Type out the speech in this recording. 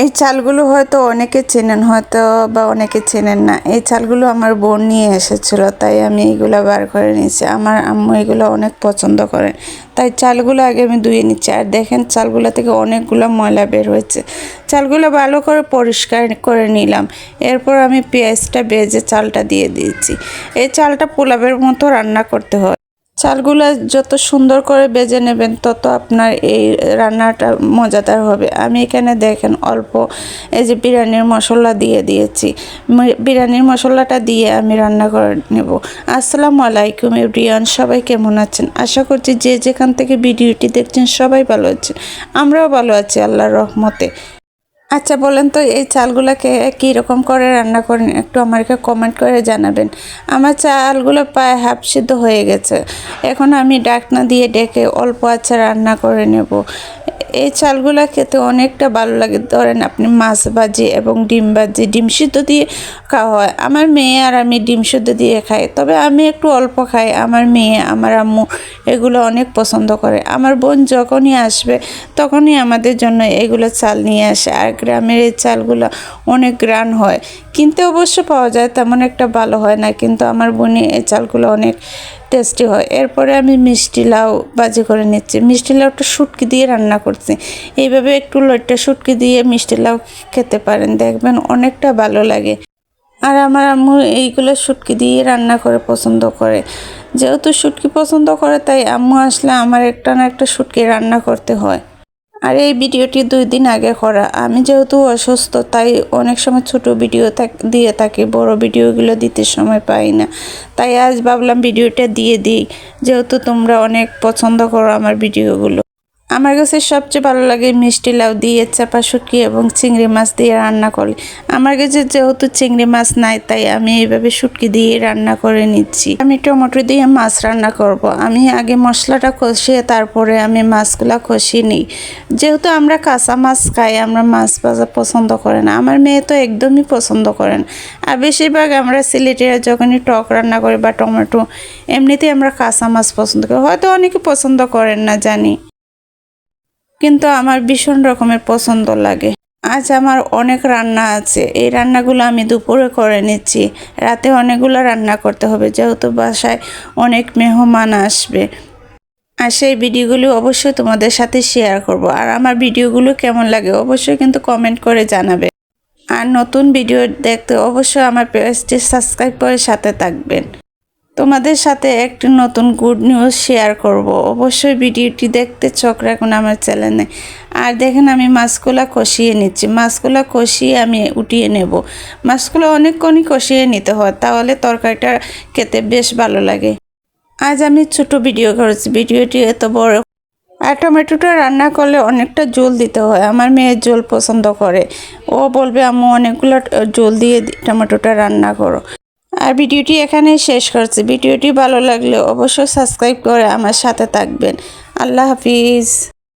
এই চালগুলো হয়তো অনেকে চেনেন হয়তো বা অনেকে চেনেন না। এই চালগুলো আমার বোন নিয়ে এসেছিল, তাই আমি এইগুলো বার করে নিয়েছি। আমার আম্মু এগুলো অনেক পছন্দ করেন তাই চালগুলো আগে আমি ধুয়ে নিচ্ছি। আর দেখেন চালগুলো থেকে অনেকগুলো ময়লা বের হয়েছে। চালগুলো ভালো করে পরিষ্কার করে নিলাম। এরপর আমি পেঁয়াজটা বেজে চালটা দিয়ে দিয়েছি। এই চালটা পোলাবের মতো রান্না করতে হয়। চালগুলো যত সুন্দর করে বেজে নেবেন, তত আপনার এই রান্নাটা মজাদার হবে। আমি এখানে দেখেন অল্প এই যে বিরিয়ানির মশলা দিয়ে দিয়েছি। বিরিয়ানির মশলাটা দিয়ে আমি রান্না করে নেব। আসসালামু আলাইকুম এভরিয়ান সবাই কেমন আছেন? আশা করছি যে যেখান থেকে ভিডিওটি দেখছেন সবাই ভালো আছেন। আমরাও ভালো আছি আল্লাহর রহমতে। আচ্ছা বলেন তো এই চালগুলোকে কীরকম করে রান্না করেন? একটু আমাকে কমেন্ট করে জানাবেন। আমার চালগুলো প্রায় হাফ সিদ্ধ হয়ে গেছে। এখন আমি ডাকনা দিয়ে ডেকে অল্প আচ্ছা রান্না করে নেব। এই চালগুলো খেতে অনেকটা ভালো লাগে। ধরেন আপনি মাছ ভাজি এবং ডিম ভাজি, ডিম সিদ্ধ দিয়ে খাওয়া হয়। আমার মেয়ে আর আমি ডিম সিদ্ধ দিয়ে খাই। তবে আমি একটু অল্প খাই। আমার মেয়ে, আমার আম্মু এগুলো অনেক পছন্দ করে। আমার বোন যখনই আসবে, তখনই আমাদের জন্য এগুলো চাল নিয়ে আসে। আর গ্রামের এই চালগুলো অনেক গ্রান হয়। কিনতে অবশ্য পাওয়া যায়, তেমন একটা ভালো হয় না। কিন্তু আমার বোনে এই চালগুলো অনেক টেস্টি হয়। এরপরে আমি মিষ্টি লাউ বাজি করে নিচ্ছি। মিষ্টি লাউটা শুটকি দিয়ে রান্না করছি। এইভাবে একটু লটটা শুটকি দিয়ে মিষ্টি লাউ খেতে পারেন। দেখবেন অনেকটা ভালো লাগে। আর আমার আম্মু এইগুলো শুটকি দিয়ে রান্না করে পছন্দ করে। যেহেতু শুটকি পছন্দ করে, তাই আম্মু আসলে আমার একটা না একটা শুটকি রান্না করতে হয়। আর এই ভিডিওটি দুই দিন আগে করা। আমি যেহেতু অসুস্থ, তাই অনেক সময় ছোট ভিডিও দিয়ে থাকি, বড় ভিডিওগুলো দিতে সময় পাই না। তাই আজ ভাবলাম ভিডিওটা দিয়ে দিই। যেহেতু তোমরা অনেক পছন্দ করো আমার ভিডিওগুলো। আমার কাছে সবচেয়ে ভালো লাগে মিষ্টি লাউ দিয়ে চাপা শুটকি এবং চিংড়ি মাছ দিয়ে রান্না করি আমার কাছে যেহেতু চিংড়ি মাছ নাই, তাই আমি এইভাবে শুটকি দিয়ে রান্না করে নিচ্ছি। আমি টমেটো দিয়ে মাছ রান্না করব। আমি আগে মশলাটা কষিয়ে তারপরে আমি মাছগুলা কষিয়ে নিই। যেহেতু আমরা কাঁচা মাছ খাই, আমরা মাছ ভাজা পছন্দ করে না। আমার মেয়ে তো একদমই পছন্দ করেন আর বেশিরভাগ আমরা সিলেটেরা যখনই টক রান্না করি বা টমেটো, এমনিতেই আমরা কাঁচা মাছ পছন্দ করি। হয়তো অনেকে পছন্দ করেন না, জানি। কিন্তু আমার ভীষণ রকমের পছন্দ লাগে। আজ আমার অনেক রান্না আছে। এই রান্নাগুলো আমি দুপুরে করে নিচ্ছি। রাতে অনেকগুলো রান্না করতে হবে, যেহেতু বাসায় অনেক মেহমান আসবে। আর সেই ভিডিওগুলো অবশ্যই তোমাদের সাথে শেয়ার করব। আর আমার ভিডিওগুলো কেমন লাগে অবশ্যই কিন্তু কমেন্ট করে জানাবে। আর নতুন ভিডিও দেখতে অবশ্যই আমার পেজটি সাবস্ক্রাইব করে সাথে থাকবেন। তোমাদের সাথে একটি নতুন গুড নিউজ শেয়ার করব। অবশ্যই ভিডিওটি দেখতে চোখ রাখুন আমার চ্যানেলে আর দেখেন আমি মাছগুলা কষিয়ে নিচ্ছি। মাছগুলা কষিয়ে আমি উঠিয়ে নেব। মাছগুলো অনেকক্ষণই কষিয়ে নিতে হয়, তাহলে তরকারিটা খেতে বেশ ভালো লাগে। আজ আমি ছোট ভিডিও করেছি। ভিডিওটি এত বড়। আর টমেটোটা রান্না করলে অনেকটা জল দিতে হয়। আমার মেয়ে জল পছন্দ করে। ও বলবে, আম্মু, অনেকগুলো জল দিয়ে টমেটোটা রান্না করো। আর ভিডিওটি এখানেই শেষ করছি। ভিডিওটি ভালো লাগলে অবশ্যই সাবস্ক্রাইব করে আমার সাথে থাকবেন। আল্লাহ হাফিজ।